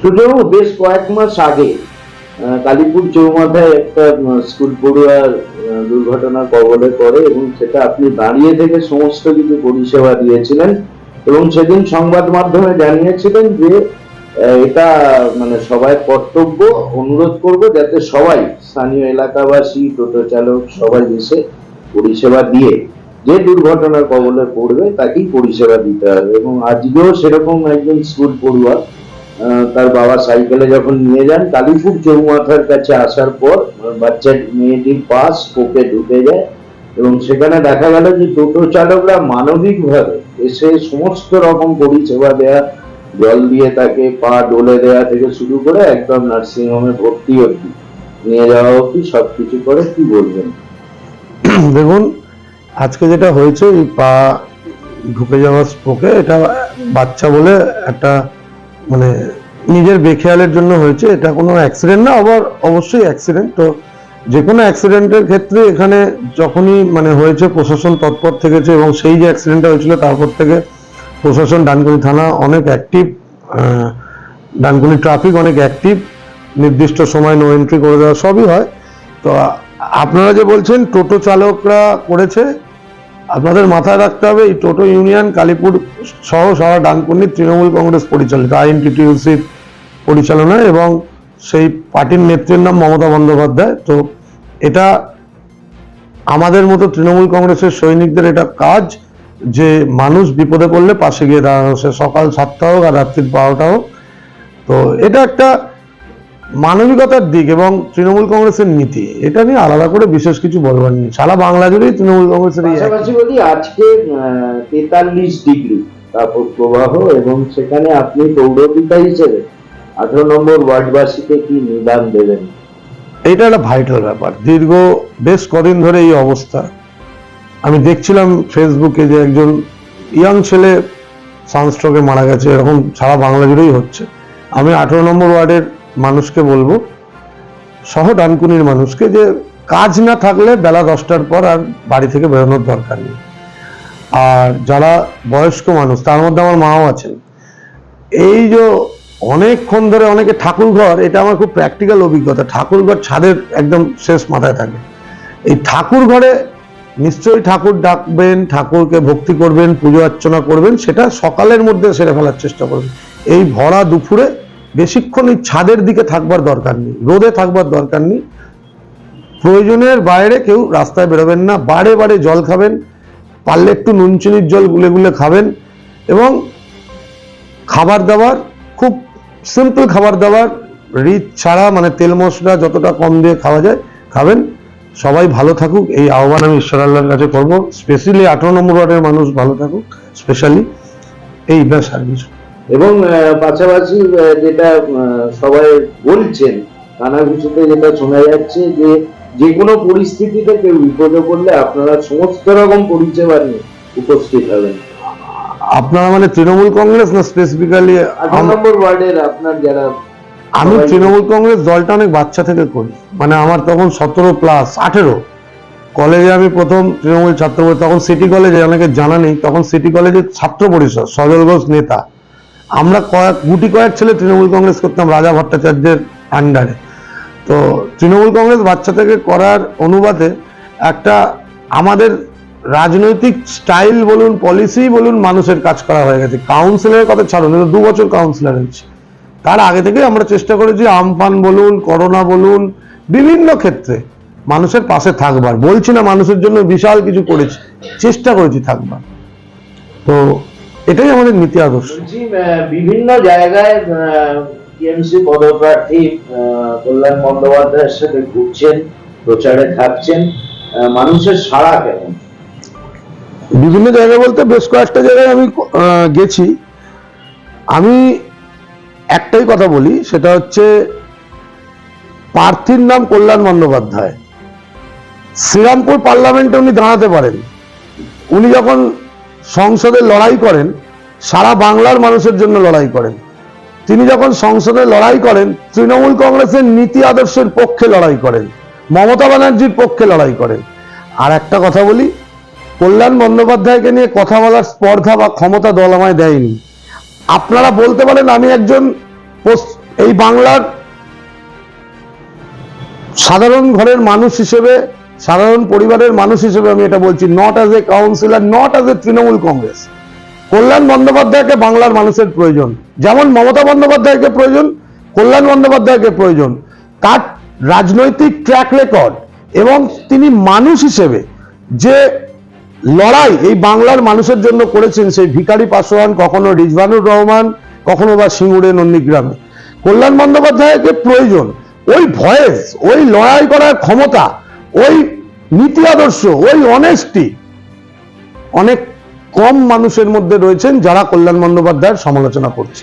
সুতরাং বেশ কয়েক মাস আগে কালীপুর চৌমাথায় একটা স্কুল পড়ুয়ার আহ, দুর্ঘটনার কবলে পড়ে এবং সেটা আপনি দাঁড়িয়ে থেকে সমস্ত কিছু পরিষেবা দিয়েছিলেন এবং সেদিন সংবাদ মাধ্যমে জানিয়েছিলেন যে এটা মানে সবাই কর্তব্য অনুরোধ করব যাতে সবাই স্থানীয় এলাকাবাসী টোটো চালক সবাই এসে পরিষেবা দিয়ে যে দুর্ঘটনার কবলে পড়বে তাকেই পরিষেবা দিতে হবে এবং আজকেও সেরকম একজন স্কুল পড়ুয়া তার বাবা সাইকেলে যখন নিয়ে যান, কালীপুর চৌমাথার কাছে আসার পর বাচ্চা মেয়েটির পাশ কোপে ঢুকে যায় এবং সেখানে দেখা গেল যে টোটো চালকরা মানবিকভাবে এসে সমস্ত রকম পরিষেবা দেয়া, জল দিয়ে তাকে পা ডলে দেওয়া থেকে শুরু করে একদম নার্সিংহোমে ভর্তি অবধি নিয়ে যাওয়া অব্দি সব কিছু করে কি বলবেন? দেখুন, আজকে যেটা হয়েছে, এই পা ঢুকে যাওয়ার স্পোকে এটা বাচ্চা বলে একটা মানে নিজের বেখেয়ালের জন্য হয়েছে, এটা কোনো অ্যাক্সিডেন্ট না, আবার অবশ্যই অ্যাক্সিডেন্ট তো যে কোনো অ্যাক্সিডেন্টের ক্ষেত্রে এখানে যখনই মানে হয়েছে প্রশাসন তৎপর থেকেছে এবং সেই যে অ্যাক্সিডেন্টটা হয়েছিল, তারপর থেকে প্রশাসন ডানকুনি থানা অনেক অ্যাক্টিভ ডানকুনি ট্রাফিক অনেক অ্যাক্টিভ নির্দিষ্ট সময় নো এন্ট্রি করে দেওয়া সবই হয়। তো আপনারা যে বলছেন, টোটো চালকরা করেছে আপনাদের মাথায় রাখতে হবে, এই টোটো ইউনিয়ন, কালীপুর সহ সারা ডানকুনি তৃণমূল কংগ্রেস পরিচালিত আইএনটিটিউসির পরিচালনায় এবং সেই পার্টির নেত্রীর নাম মমতা বন্দ্যোপাধ্যায়। তো এটা আমাদের মতো তৃণমূল কংগ্রেসের সৈনিকদের এটা কাজ, যে মানুষ বিপদে পড়লে পাশে গিয়ে দাঁড়ানো, সে সকাল সাতটা হোক আর রাত্রির বারোটা হোক। তো এটা একটা মানবিকতার দিক এবং তৃণমূল কংগ্রেসের নীতি এটা নিয়ে আলাদা করে বিশেষ কিছু বলবার নেই। সারা বাংলা জুড়েই তৃণমূল কংগ্রেসের পাশাপাশি বলি আজকে তেতাল্লিশ ডিগ্রি তাপক প্রবাহ এবং সেখানে আপনি পৌরপিতা হিসেবে আঠারো নম্বর ওয়ার্ডবাসীকে কি নিদান দেবেন? এটা একটা ভাইটাল ব্যাপার। দীর্ঘ বেশ কদিন ধরে এই অবস্থা। আমি দেখছিলাম ফেসবুকে যে একজন ইয়াং ছেলে সানস্ট্রোকে মারা গেছে এরকম সারা বাংলা জুড়েই হচ্ছে। আমি আঠেরো নম্বর ওয়ার্ডের মানুষকে বলব সহ ডানকুনির মানুষকে যে কাজ না থাকলে বেলা দশটার পর আর বাড়ি থেকে বেরোনোর দরকার নেই। আর যারা বয়স্ক মানুষ, তার মধ্যে আমার মাও আছেন, এই যে অনেকক্ষণ ধরে অনেকে ঠাকুর ঘর এটা আমার খুব প্র্যাকটিক্যাল অভিজ্ঞতা। ঠাকুর ঘর ছাদের একদম শেষ মাথায় থাকে। এই ঠাকুর ঘরে নিশ্চয়ই ঠাকুর ডাকবেন, ঠাকুরকে ভক্তি করবেন, পুজো অর্চনা করবেন, সেটা সকালের মধ্যে সেরে ফেলার চেষ্টা করবেন। এই ভরা দুপুরে বেশিক্ষণ এই ছাদের দিকে থাকবার দরকার নেই, রোদে থাকবার দরকার নেই। প্রয়োজনের বাইরে কেউ রাস্তায় বেরোবেন না, বারে বারে জল খাবেন, পারলে একটু নুন চিনির জল গুলে গুলে খাবেন এবং খাবার দাবার, খুব সিম্পল খাবার দাবার, রিচ ছাড়া মানে তেল মশলা যতটা কম দিয়ে খাওয়া যায়, খাবেন। সবাই ভালো থাকুক, এই আহ্বান আমি ঈশ্বর আল্লাহর কাছে করব। স্পেশালি আঠারো নম্বর ওয়ার্ডের মানুষ ভালো থাকুক স্পেশালি এই ব্যাস আর কিছু। এবং পাশাপাশি যেটা সবাই বলছেন কানাঘুষিতে যেটা শোনা যাচ্ছে যে যে কোনো পরিস্থিতিতে কেউ বিপদে পড়লে আপনারা সমস্ত রকম পরিষেবা নিয়ে উপস্থিত হবেন। আপনারা মানে তৃণমূল কংগ্রেস না স্পেসিফিক্যালি নম্বর ওয়ার্ডের আপনার যারা আমি তৃণমূল কংগ্রেস দলটা অনেক বাচ্চা থেকে করি। মানে আমার তখন সতেরো প্লাস আঠেরো। কলেজে আমি প্রথম তৃণমূল ছাত্র তখন সিটি কলেজে অনেকে জানা নেই তখন সিটি কলেজের ছাত্র পরিষদ সজল ঘোষ নেতা। আমরা কয়েক, গুটি কয়েক ছেলে তৃণমূল কংগ্রেস করতাম রাজা ভট্টাচার্যের আন্ডারে তো তৃণমূল কংগ্রেস বাচ্চা থেকে করার অনুবাদে একটা আমাদের রাজনৈতিক স্টাইল বলুন পলিসি বলুন মানুষের কাজ করা হয়ে গেছে। কাউন্সিলরের কথা ছাড়ুন দু বছর কাউন্সিলর হয়েছে তার আগে থেকে আমরা চেষ্টা করেছি আমফান বলুন, করোনা বলুন, বিভিন্ন ক্ষেত্রে মানুষের পাশে থাকবার। বলছি না মানুষের জন্য বিশাল কিছু করেছি, চেষ্টা করেছি থাকবার। তো এটাই আমাদের নীতি আদর্শ। বিভিন্ন জায়গায় টিএমসি পদপ্রার্থী কল্যাণ বন্দ্যোপাধ্যায়ের সাথে ঘুরছেন প্রচারে থাকছেন মানুষের সাড়া কেমন? বিভিন্ন জায়গায় বলতে বেশ কয়েকটা জায়গায় আমি গেছি। আমি একটাই কথা বলি সেটা হচ্ছে প্রার্থীর নাম কল্যাণ বন্দ্যোপাধ্যায়। শ্রীরামপুর পার্লামেন্টে উনি দাঁড়াতে পারেন। উনি যখন সংসদে লড়াই করেন, সারা বাংলার মানুষের জন্য লড়াই করেন। তিনি যখন সংসদে লড়াই করেন, তৃণমূল কংগ্রেসের নীতি আদর্শের পক্ষে লড়াই করেন, মমতা ব্যানার্জির পক্ষে লড়াই করেন। আর একটা কথা বলি, কল্যাণ বন্দ্যোপাধ্যায়কে নিয়ে কথা বলার স্পর্ধা বা ক্ষমতা দল আমায় দেয়নি। আপনারা বলতে পারেন আমি একজন এই বাংলার সাধারণ ঘরের মানুষ হিসেবে সাধারণ পরিবারের মানুষ হিসেবে আমি এটা বলছি not as a councillor not as a Trinamool Congress. Kalyan বন্দ্যোপাধ্যায়কে বাংলার মানুষের প্রয়োজন। যেমন মমতা বন্দ্যোপাধ্যায়কে প্রয়োজন, কল্যাণ বন্দ্যোপাধ্যায়কে প্রয়োজন। তার রাজনৈতিক ট্র্যাক রেকর্ড এবং তিনি মানুষ হিসেবে যে লড়াই এই বাংলার মানুষের জন্য করেছেন, সেই ভিখারি পাসোয়ান, কখনো রিজভানুর রহমান, কখনো বা সিঙ্গুরে নন্দীগ্রামে। কল্যাণ বন্দ্যোপাধ্যায়কে প্রয়োজন। ওই ভয়েস, ওই লড়াই করার ক্ষমতা ওই নীতি আদর্শ, ওই অনেস্টি অনেক কম মানুষের মধ্যে রয়েছেন যারা কল্যাণ বন্দ্যোপাধ্যায়ের সমালোচনা করছেন।